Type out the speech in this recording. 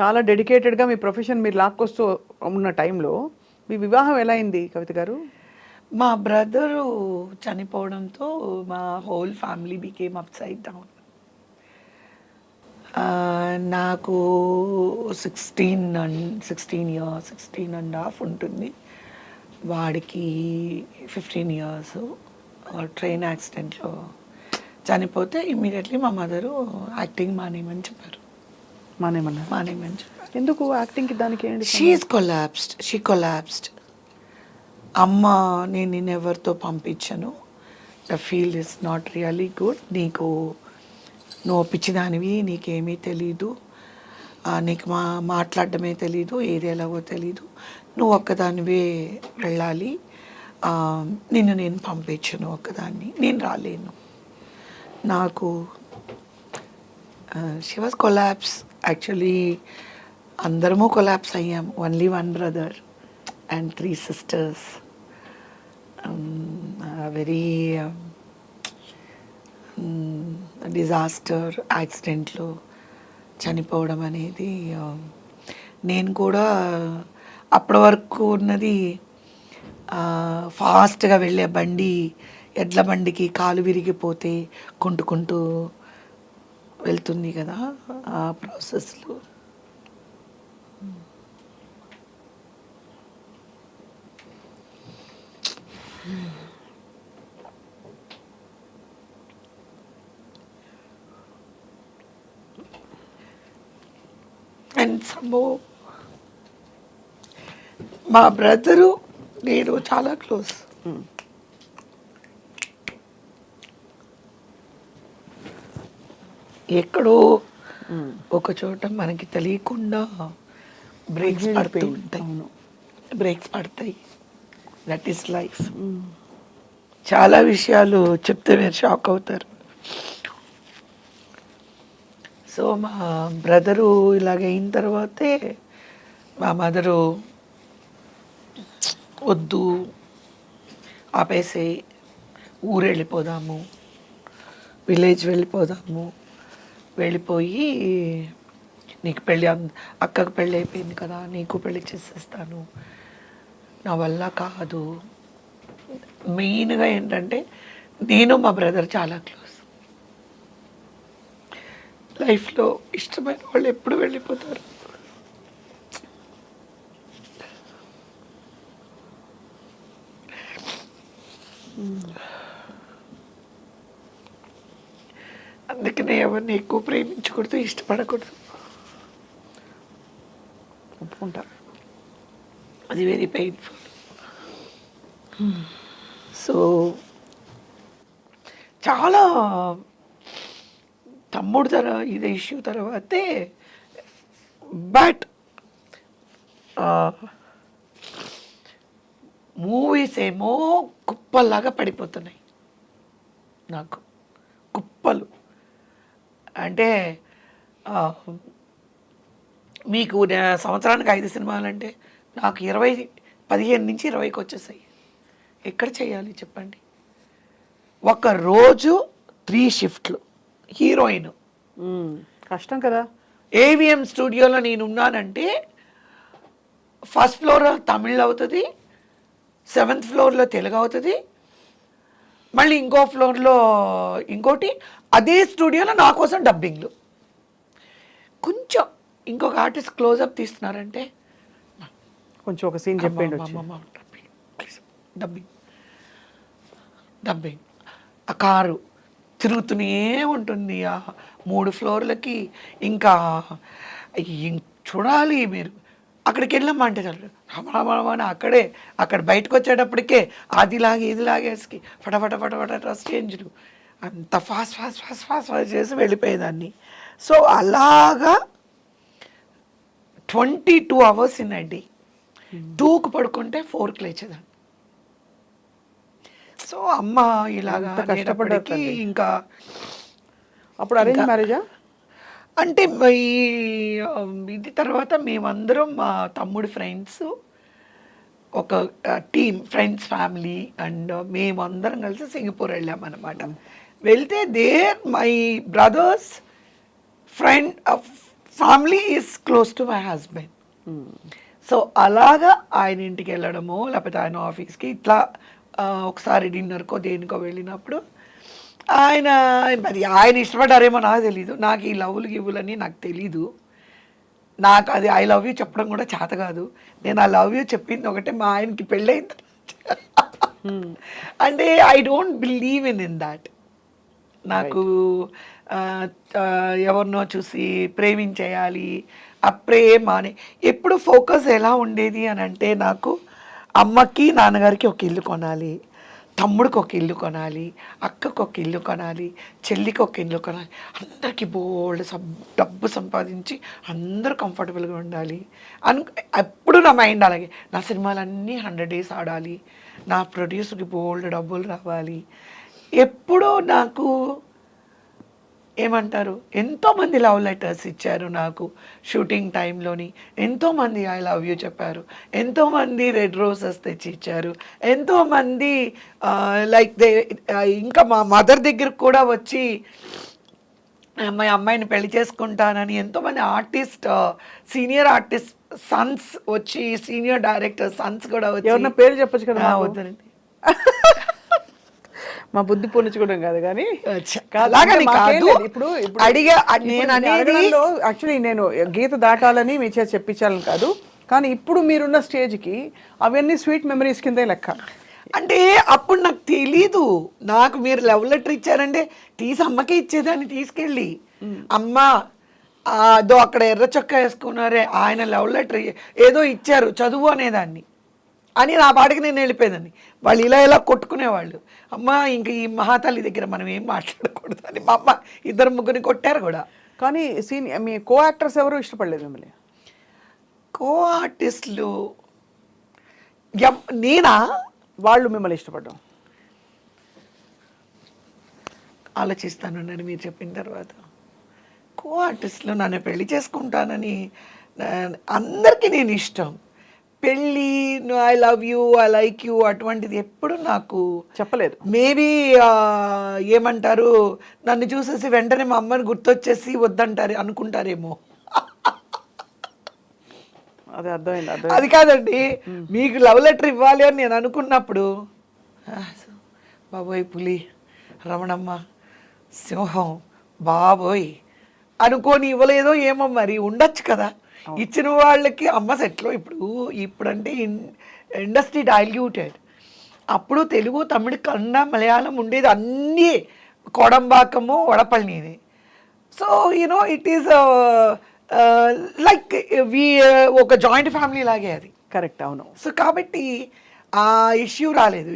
చాలా డెడికేటెడ్గా మీ ప్రొఫెషన్ మీరు లాక్కొస్తూ ఉన్న టైంలో మీ వివాహం ఎలా అయింది కవిత గారు? మా బ్రదరు చనిపోవడంతో మా whole family became up side down నాకు sixteen and sixteen years sixteen and half ఉంటుంది. వాడికి ఫిఫ్టీన్ ఇయర్స్ ట్రైన్ యాక్సిడెంట్లో చనిపోతే ఇమ్మీడియట్లీ మా మదరు యాక్టింగ్ మానేయమని చెప్పారు. ఎందుకు యాక్టింగ్కి దానికి ఏంటి షీఈస్ కొలాప్స్డ్ షీ కొలాప్స్డ్ అమ్మ నేను నేను ఎవరితో పంపించను? The field is not really good నీకు నువ్వు పిచ్చిదానివి నీకేమీ తెలీదు. నీకు మా మాట్లాడడమే తెలీదు ఏది ఎలాగో తెలీదు. నువ్వు ఒక్కదానివే వెళ్ళాలి. నిన్ను నేను పంపించను ఒక్కదాన్ని. నేను రాలేను. నాకు షీ వాజ్ కొలాప్స్ యాక్చువల్లీ అందరము కొలాప్స్ అయ్యాం. Only one brother and three sisters very disaster యాక్సిడెంట్లు చనిపోవడం అనేది um, నేను కూడా అప్పటి వరకు ఉన్నది ఫాస్ట్గా వెళ్ళే బండి ఎడ్ల బండికి కాలు విరిగిపోతే కుంటుకుంటూ వెళ్తుంది కదా ఆ ప్రాసెస్లో. అండ్ సంభవ మా బ్రదరు నేను చాలా క్లోజ్. ఎక్కడో ఒక చోట మనకి తెలియకుండా బ్రేక్స్ పడుతూ ఉంటాయి. అవును. బ్రేక్స్ పడతాయి. దట్ ఈస్ లైఫ్ చాలా విషయాలు చెప్తే మీరు షాక్ అవుతారు. సో మా బ్రదరు ఇలాగ అయిన తర్వాతే మా మదరు వద్దు ఆపేసి ఊరు వెళ్ళిపోదాము విలేజ్ వెళ్ళిపోదాము వెళ్ళిపోయి నీకు పెళ్ళి అక్కకు పెళ్ళి అయిపోయింది కదా నీకు పెళ్ళి చేసేస్తాను. నా వల్ల కాదు. మెయిన్గా ఏంటంటే నేను మా బ్రదర్ చాలా క్లోజ్. లైఫ్లో ఇష్టమైన వాళ్ళు ఎప్పుడు వెళ్ళిపోతారు? అందుకనే ఎవరిని ఎక్కువ ప్రేమించకూడదు ఇష్టపడకూడదు. ఒప్పుకుంటారు అది వెరీ పెయిన్ఫుల్ సో చాలా తమ్ముడు తర ఇది ఇష్యూ తర్వాతే బట్ మూవీస్ ఏమో కుప్పల్లాగా పడిపోతున్నాయి నాకు. కుప్పలు. అంటే మీకు సంవత్సరానికి ఐదు సినిమాలు అంటే నాకు ఇరవై పదిహేను నుంచి ఇరవైకి వచ్చేసాయి. ఎక్కడ చేయాలి చెప్పండి? ఒక రోజు త్రీ షిఫ్ట్లు. హీరోయిన్. కష్టం కదా. ఏవిఎం స్టూడియోలో నేను ఉన్నానంటే ఫస్ట్ ఫ్లోర్ తమిళ్ అవుతుంది సెవెంత్ ఫ్లోర్లో తెలుగు అవుతుంది మళ్ళీ ఇంకో ఫ్లోర్లో ఇంకోటి అదే స్టూడియోలో నా కోసం డబ్బింగ్లు. కొంచెం ఇంకొక ఆర్టిస్ట్ క్లోజప్ తీస్తున్నారంటే కొంచెం ఒక సీన్ చెప్పండి డబ్బింగ్ డబ్బింగ్ ఆ కారు తిరుగుతూనే ఉంటుంది. ఆ మూడు ఫ్లోర్లకి ఇంకా చూడాలి మీరు. అక్కడికి వెళ్ళమ్మా అంటే చాలు. రమణ అక్కడే అక్కడ బయటకు వచ్చేటప్పటికే అదిలాగే ఇదిలాగేసి ఫటఫట ఫటఫట డ్రెస్ చేంజ్లు అంత fast fast fast fast fast చేసి వెళ్ళిపోయేదాన్ని. సో అలాగా twenty two hours in day. టూకు పడుకుంటే ఫోర్కి లేచేదాన్ని సో అమ్మ ఇలాగా తల్లి. ఇంకా అప్పుడు అరేంజ్ మ్యారేజా అంటే ఈ ఇది తర్వాత మేమందరం మా తమ్ముడి ఫ్రెండ్స్ ఒక టీమ్ ఫ్రెండ్స్ ఫ్యామిలీ అండ్ మేమందరం కలిసి సింగపూర్ వెళ్ళామన్నమాట. వెళ్తే there my brother's friend family is close to my husband so అలాగా ఆయన ఇంటికి వెళ్ళడము లేకపోతే ఆయన ఆఫీస్కి ఇట్లా ఒకసారి డిన్నర్కో దేనికో వెళ్ళినప్పుడు ఆయన మరి ఆయన ఇష్టపడ్డారేమో నాకు తెలీదు. నాకు ఈ లవ్లు గివ్వులని నాకు తెలీదు. నాకు అది ఐ లవ్ యూ చెప్పడం కూడా చేత కాదు. నేను ఆ లవ్ యూ చెప్పింది ఒకటే మా ఆయనకి పెళ్ళైన అంటే I don't believe in in that నాకు ఎవరినో చూసి ప్రేమించేయాలి ఆ ప్రేమ అని. ఎప్పుడు ఫోకస్ ఎలా ఉండేది అని అంటే నాకు అమ్మకి నాన్నగారికి ఒక ఇల్లు కొనాలి. తమ్ముడికి ఒక ఇల్లు కొనాలి అక్కకు ఒక ఇల్లు కొనాలి చెల్లికి ఒక ఇల్లు కొనాలి. అందరికీ బోల్డ్ సబ్ డబ్బు సంపాదించి అందరూ కంఫర్టబుల్గా ఉండాలి. అను ఎప్పుడు నా మైండ్ అలాగే నా సినిమాలన్నీ హండ్రెడ్ డేస్ ఆడాలి. నా ప్రొడ్యూసర్కి బోల్డ్ డబ్బులు రావాలి. ఎప్పుడూ నాకు ఏమంటారు? ఎంతోమంది లవ్ లెటర్స్ ఇచ్చారు నాకు షూటింగ్ టైంలోని. ఎంతోమంది ఐ లవ్ యూ చెప్పారు. ఎంతోమంది రెడ్ రోజెస్ తెచ్చి ఇచ్చారు. ఎంతోమంది లైక్ దే ఇంకా మా మదర్ దగ్గరకు కూడా వచ్చి మా అమ్మాయిని పెళ్ళి చేసుకుంటానని ఎంతోమంది ఆర్టిస్ట్ సీనియర్ ఆర్టిస్ట్ సన్స్ వచ్చి సీనియర్ డైరెక్టర్ సన్స్ కూడా వచ్చి పేరు చెప్పొచ్చు కదా? వద్దండి. మా బుద్ధి పొన్నించుకోవడం కాదు కానీ. కాదు. ఇప్పుడు అడిగా నేను అనేది యాక్చువల్లీ నేను గీత దాటాలని మీ చేత చెప్పించాలని కాదు. కానీ ఇప్పుడు మీరున్న స్టేజ్కి అవన్నీ స్వీట్ మెమరీస్ కిందే లెక్క. అంటే అప్పుడు నాకు తెలీదు. నాకు మీరు లవ్ లెటర్ ఇచ్చారంటే తీసి అమ్మకే ఇచ్చేదాన్ని తీసుకెళ్ళి. అమ్మ అదో అక్కడ ఎర్ర చొక్కా వేసుకున్నారే ఆయన లవ్ లెటర్ ఏదో ఇచ్చారు చదువు అనేదాన్ని. అని నా పాటికి నేను వెళ్ళిపోయేదాన్ని. వాళ్ళు ఇలా ఇలా కొట్టుకునేవాళ్ళు. అమ్మ ఇంక ఈ మహాతల్లి దగ్గర మనం ఏం మాట్లాడకూడదు అని మా అమ్మ ఇద్దరు ముగ్గురిని కొట్టారు కూడా. కానీ సీన్ మీ కో యాక్టర్స్ ఎవరు ఇష్టపడలేదు మిమ్మల్ని? కో ఆర్టిస్టులు నేనా? వాళ్ళు మిమ్మల్ని ఇష్టపడ్డం. ఆలోచిస్తాను నేను మీరు చెప్పిన తర్వాత. కో ఆర్టిస్ట్లో నన్ను పెళ్ళి చేసుకుంటానని అందరికీ నేను ఇష్టం. పెళ్ళి I love you I like you అటువంటిది ఎప్పుడు నాకు చెప్పలేదు. మేబీ ఏమంటారు నన్ను చూసేసి వెంటనే మా అమ్మని గుర్తొచ్చేసి వద్దంటారు అనుకుంటారేమో. అదే అర్థమైంది అది కాదండి మీకు లవ్ లెటర్ ఇవ్వాలి అని నేను అనుకున్నప్పుడు బాబోయ్ పులి రమణమ్మ సింహం బాబోయ్ అనుకోని ఇవ్వలేదో ఏమో మరి ఉండొచ్చు కదా. ఇచ్చిన వాళ్ళకి అమ్మ సెట్లో ఇప్పుడు ఇప్పుడంటే ఇండస్ట్రీ డైల్యూటెడ్. అప్పుడు తెలుగు తమిళ కన్నడ మలయాళం ఉండేది అన్నీ Kodambakkam వడపల్లిని. So you know it is like we ఒక జాయింట్ ఫ్యామిలీ లాగే అది. కరెక్ట్ అవును. సో కాబట్టి ఆ ఇష్యూ రాలేదు.